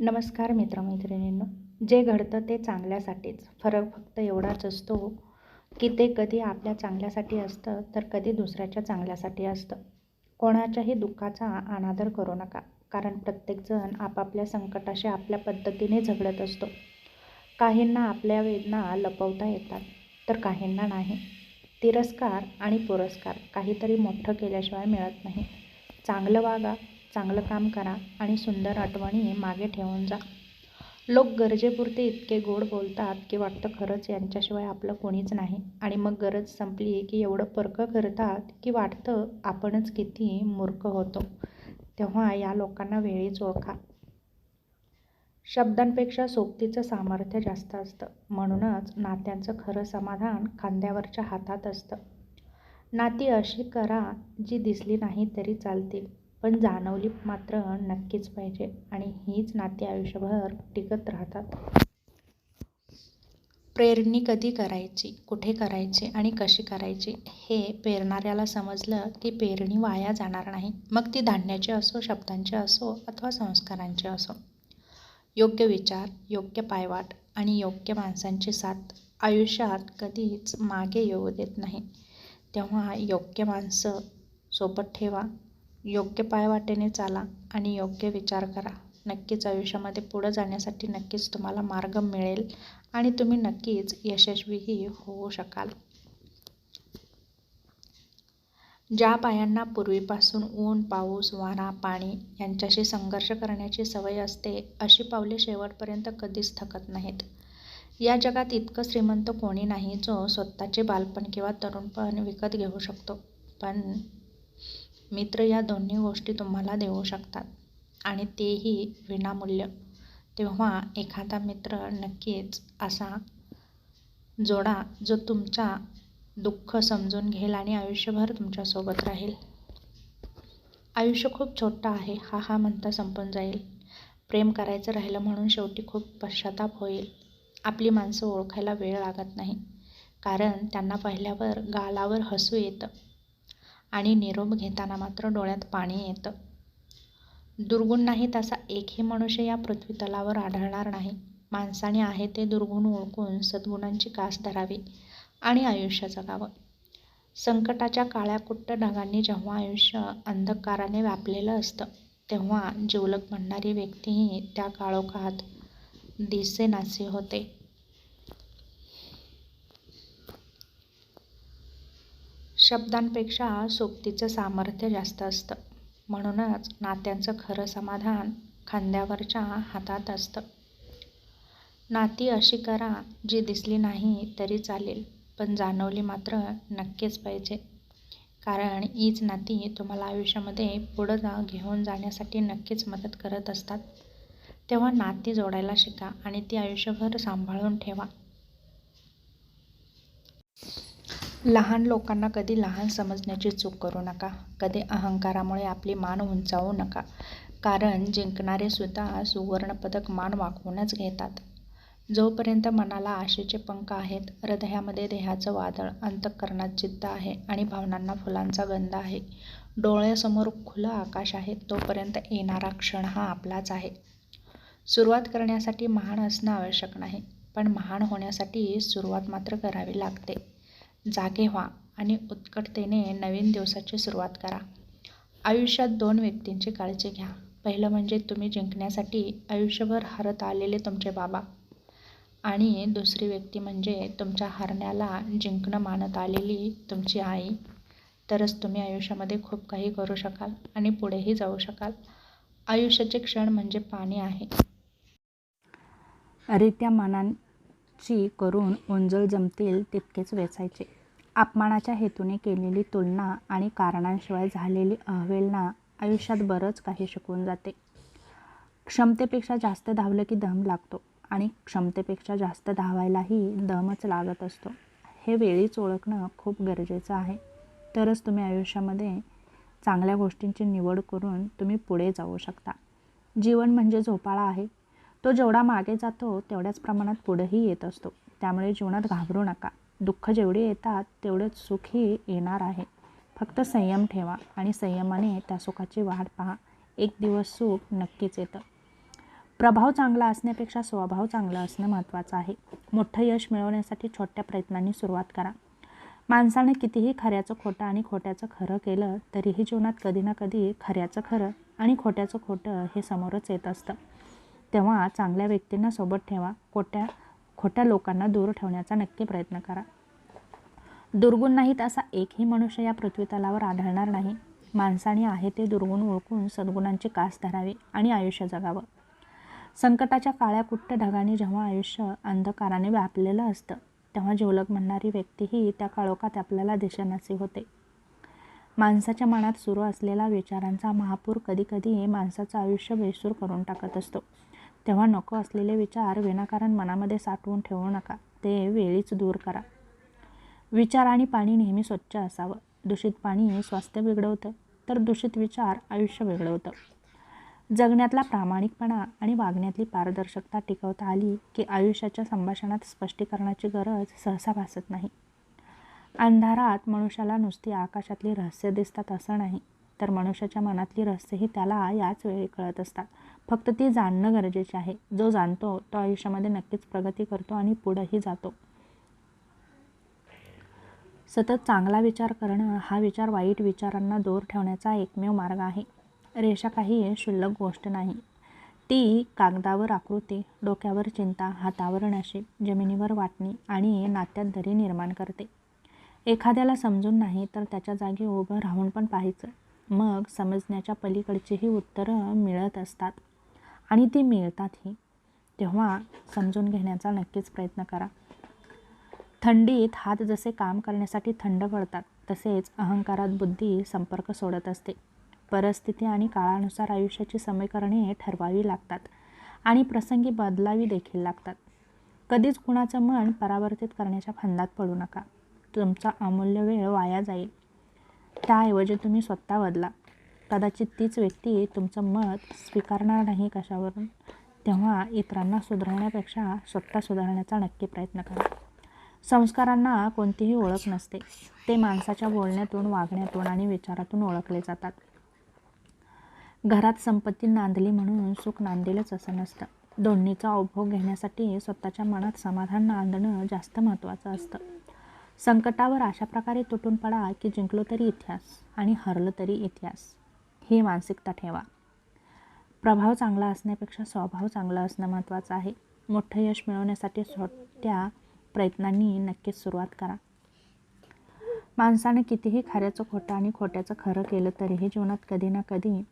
नमस्कार मित्रमैत्रिणींनो जे घडतं ते चांगल्यासाठीच. फरक फक्त एवढाच असतो की ते कधी आपल्या चांगल्यासाठी असतं तर कधी दुसऱ्याच्या चांगल्यासाठी असतं. कोणाच्याही दुःखाचा अनादर करू नका कारण प्रत्येकजण आपापल्या संकटाशी आपल्या पद्धतीने झगडत असतो. काहींना आपल्या वेदना लपवता येतात तर काहींना नाही. तिरस्कार आणि पुरस्कार काहीतरी मोठं केल्याशिवाय मिळत नाही. चांगलं वागा चांगलं काम करा आणि सुंदर आठवणी मागे ठेवून जा. लोक गरजेपुरते इतके गोड बोलतात की वाटतं खरंच यांच्याशिवाय आपलं कोणीच नाही. आणि मग गरज संपली की एवढं परकं करतात की वाटतं आपणच किती मूर्ख होतो. तेव्हा या लोकांना वेळीच ओळखा शब्दांपेक्षा सोबतीचं सामर्थ्य जास्त असतं. म्हणूनच नात्यांचं खरं समाधान खांद्यावरच्या हातात असतं. नाती अशी करा जी दिसली नाही तरी चालतील. पण जाणवली मात्र नक्कीच पाहिजे आणि हीच नाती आयुष्यभर टिकत राहतात. प्रेरणी कधी करायची कुठे करायची आणि कशी करायची हे पेरणाऱ्याला समजलं की पेरणी वाया जाणार नाही. मग ती धान्याची असो शब्दांची असो अथवा संस्कारांची असो. योग्य विचार योग्य पायवाट आणि योग्य माणसांची साथ आयुष्यात कधीच मागे येऊ देत नाही. तेव्हा योग्य माणसं सोबत ठेवा योग्य पायवाटेने चाला आणि योग्य विचार करा. नक्कीच आयुष्यामध्ये पुढं जाण्यासाठी नक्कीच तुम्हाला मार्ग मिळेल आणि तुम्ही नक्कीच यशस्वीही होऊ शकाल. ज्या पायांना पूर्वीपासून ऊन पाऊस वारा पाणी यांच्याशी संघर्ष करण्याची सवय असते अशी पावले शेवटपर्यंत कधीच थकत नाहीत. या जगात इतकं श्रीमंत कोणी नाही जो स्वतःचे बालपण किंवा तरुणपण विकत घेऊ शकतो. पण मित्र या दोन्ही गोष्टी तुम्हाला देऊ शकतात. आणि तेही विनामूल्य. तेव्हा एखादा मित्र नक्कीच असा जोडा जो तुमचा दुःख समजून घेईल आणि आयुष्यभर तुमच्यासोबत राहील. आयुष्य खूप छोटं आहे. हा हा म्हणता संपून जाईल. प्रेम करायचं राहिलं म्हणून शेवटी खूप पश्चाताप होईल. आपली माणसं ओळखायला वेळ लागत नाही. कारण त्यांना पाहिल्यावर गालावर हसू येतं. आणि निरोप घेताना मात्र डोळ्यात पाणी येतं. दुर्गुण नाही तसा एकही मनुष्य या पृथ्वीतलावर आढळणार नाही. माणसाने आहे ते दुर्गुण ओळखून सद्गुणांची कास धरावी आणि आयुष्य जगावं. संकटाच्या काळ्या कुट्ट ढगांनी जेव्हा आयुष्य अंधकाराने व्यापलेलं असतं तेव्हा जिवलग म्हणणारी व्यक्तीही त्या काळोखात दिसेनासे होते. शब्दांपेक्षा सोबतीचं सामर्थ्य जास्त असतं. म्हणूनच नात्यांचं खरं समाधान खांद्यावरच्या हातात असतं. नाती अशी करा जी दिसली नाही तरी चालेल पण जाणवली मात्र नक्कीच पाहिजे. कारण हीच नाती तुम्हाला आयुष्यामध्ये पुढं जा घेऊन जाण्यासाठी नक्कीच मदत करत असतात. तेव्हा नाती जोडायला शिका आणि ती आयुष्यभर सांभाळून ठेवा. लहान लोकांना कधी लहान समजण्याची चूक करू नका. कधी अहंकारामुळे आपली मान उंचावू नका. कारण जिंकणारे सुद्धा सुवर्णपदक मान वाकवूनच घेतात. जोपर्यंत मनाला आशेचे पंख आहेत हृदयामध्ये देहाचं वादळ अंतःकरणात जिद्द आहे आणि भावनांना फुलांचा गंध आहे डोळ्यासमोर खुलं आकाश आहे तोपर्यंत येणारा क्षण हा आपलाच आहे. सुरुवात करण्यासाठी महान असणं आवश्यक नाही पण महान होण्यासाठी सुरुवात मात्र करावी लागते. जागे व्हा आणि उत्कटतेने नवीन दिवसाची सुरुवात करा. आयुष्यात दोन व्यक्तींची काळजी घ्या. पहिलं म्हणजे तुम्ही जिंकण्यासाठी आयुष्यभर हरत आलेले तुमचे बाबा आणि दुसरी व्यक्ती म्हणजे तुमच्या हरण्याला जिंकणं मानत आलेली तुमची आई. तरच तुम्ही आयुष्यामध्ये खूप काही करू शकाल आणि पुढेही जाऊ शकाल. आयुष्याचे क्षण म्हणजे पाणी आहे. रित्या मानांची करून ओंजळ जमतील तितकेच वेचायचे. अपमानाच्या हेतूने केलेली तुलना आणि कारणांशिवाय झालेली अवहेलना आयुष्यात बरंच काही शिकवून जाते. क्षमतेपेक्षा जास्त धावलं की दम लागतो आणि क्षमतेपेक्षा जास्त धावायलाही दमच लागत असतो. हे वेळीच ओळखणं खूप गरजेचं आहे. तरच तुम्ही आयुष्यामध्ये चांगल्या गोष्टींची निवड करून तुम्ही पुढे जाऊ शकता. जीवन म्हणजे झोपाळा आहे. तो जेवढा मागे जातो तेवढ्याच प्रमाणात पुढेही येत असतो. त्यामुळे जीवनात घाबरू नका. दुःख जेवढे येतात तेवढेच सुखही येणार आहे. फक्त संयम ठेवा आणि संयमाने त्या सुखाची वाट पहा. एक दिवस सुख नक्कीच येतं. प्रभाव चांगला असण्यापेक्षा स्वभाव चांगला असणं महत्त्वाचं आहे. मोठं यश मिळवण्यासाठी छोट्या प्रयत्नांनी सुरुवात करा. माणसाने कितीही खऱ्याचं खोटं आणि खोट्याचं खरं केलं तरीही जीवनात कधी ना कधी खऱ्याचं खरं आणि खोट्याचं खोटं हे समोरच येत असतं. तेव्हा चांगल्या व्यक्तींना सोबत ठेवा. खोट्या खोट्या लोकांना दूर ठेवण्याचा नक्की प्रयत्न करा. दुर्गुण नाहीत असा एकही मनुष्य या पृथ्वीतलावर आढळणार नाही. माणसाने आहे ते दुर्गुण ओळखून सद्गुणांची कास धरावी आणि आयुष्य जगावं. संकटाच्या काळ्या कुट्ट ढगाने जेव्हा आयुष्य अंधकाराने व्यापलेलं असतं तेव्हा जिवलग म्हणणारी व्यक्तीही त्या काळोखात आपल्याला दिशेनासी होते. माणसाच्या मनात सुरू असलेला विचारांचा महापूर कधीकधी माणसाचं आयुष्य बेसूर करून टाकत असतो. तेव्हा नको असलेले विचार विनाकारण मनामध्ये साठवून ठेवू नका. ते वेळीच दूर करा. विचार आणि पाणी नेहमी स्वच्छ असावं. दूषित पाणी स्वास्थ्य बिघडवतं तर दूषित विचार आयुष्य बिघडवतं. जगण्यातला प्रामाणिकपणा आणि वागण्यातली पारदर्शकता टिकवता आली की आयुष्याच्या संभाषणात स्पष्टीकरणाची गरज सहसा भासत नाही. अंधारात मनुष्याला नुसती आकाशातली रहस्य दिसतात असं नाही. तर मनुष्याच्या मनातली रहस्यही त्याला याच वेळी कळत असतात. फक्त ती जाणणं गरजेचे आहे. जो जाणतो तो आयुष्यामध्ये नक्कीच प्रगती करतो आणि पुढंही जातो. सतत चांगला विचार करणं हा विचार वाईट विचारांना दूर ठेवण्याचा एकमेव मार्ग आहे. रेषा काही क्षुल्लक गोष्ट नाही. ती कागदावर आकृती डोक्यावर चिंता हातावर नशीब जमिनीवर वाटणी आणि नात्यात दरी निर्माण करते. एखाद्याला समजून नाही तर त्याच्या जागी उभं राहून पण पाहायचं. मग समजण्याच्या पलीकडचीही उत्तरं मिळत असतात. आणि ती मिळतातही. तेव्हा समजून घेण्याचा नक्कीच प्रयत्न करा. थंडीत हात जसे काम करण्यासाठी थंड पडतात तसेच अहंकारात बुद्धी संपर्क सोडत असते. परिस्थिती आणि काळानुसार आयुष्याची समीकरणे ठरवावी लागतात आणि प्रसंगी बदलावी देखील लागतात. कधीच कुणाचं मन परावर्तित करण्याच्या फंदात पडू नका. तुमचा अमूल्य वेळ वाया जाईल. त्याऐवजी तुम्ही स्वतः बदला. कदाचित तीच व्यक्ती तुमचं मत स्वीकारणार नाही कशावरून तेव्हा इतरांना सुधारण्यापेक्षा स्वतः सुधारण्याचा नक्की प्रयत्न करा. संस्कारांना कोणतीही ओळख नसते. ते माणसाच्या बोलण्यातून वागण्यातून आणि विचारातून ओळखले जातात. घरात संपत्ती नांदली म्हणून सुख नांदेलच असं नसतं. दोन्हीचा उपभोग घेण्यासाठी स्वतःच्या मनात समाधान नांदणं जास्त महत्त्वाचं असतं. संकटावर अशा प्रकारे तुटून पडा की जिंकलो तरी इतिहास आणि हरलो तरी इतिहास. ही मानसिकता ठेवा. प्रभाव चांगला असण्यापेक्षा स्वभाव चांगला असणं महत्त्वाचं आहे. मोठं यश मिळवण्यासाठी छोट्या प्रयत्नांनी नक्कीच सुरुवात करा. माणसाने कितीही खऱ्याचं खोटं आणि खोट्याचं खरं केलं तरीही जीवनात कधी ना कधी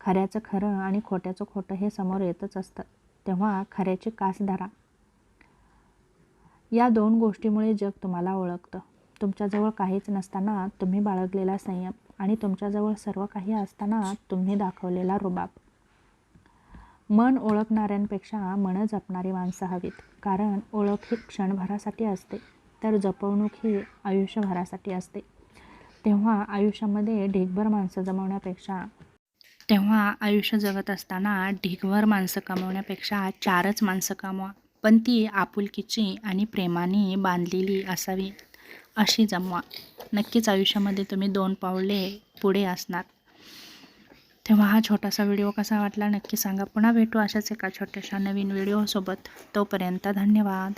खऱ्याचं खरं आणि खोट्याचं खोटं हे समोर येतच असतं. तेव्हा खऱ्याची कास धरा. या दोन गोष्टीमुळे जग तुम्हाला ओळखतं. तुमच्याजवळ काहीच नसताना तुम्ही बाळगलेला संयम आणि तुमच्याजवळ सर्व काही असताना तुम्ही दाखवलेला रुबाब. मन ओळखणाऱ्यांपेक्षा मन जपणारी माणसं हवीत कारण ओळख ही क्षणभरासाठी असते तर जपवणूक ही आयुष्यभरासाठी असते. तेव्हा आयुष्यामध्ये ढिगभर माणसं जमवण्यापेक्षा तेव्हा आयुष्य जगत असताना ढीगभर माणसं कमवण्यापेक्षा चारच माणसं कमवा. पण ती आपुलकीची आणि प्रेमाने बांधलेली असावी अशी जमवा. नक्कीच आयुष्यामध्ये तुम्ही दोन पावले पुढे असणार. तेव्हा हा छोटासा व्हिडिओ कसा वाटला नक्की सांगा. पुन्हा भेटू अशाच एका छोट्याशा नवीन व्हिडिओसोबत. तोपर्यंत धन्यवाद.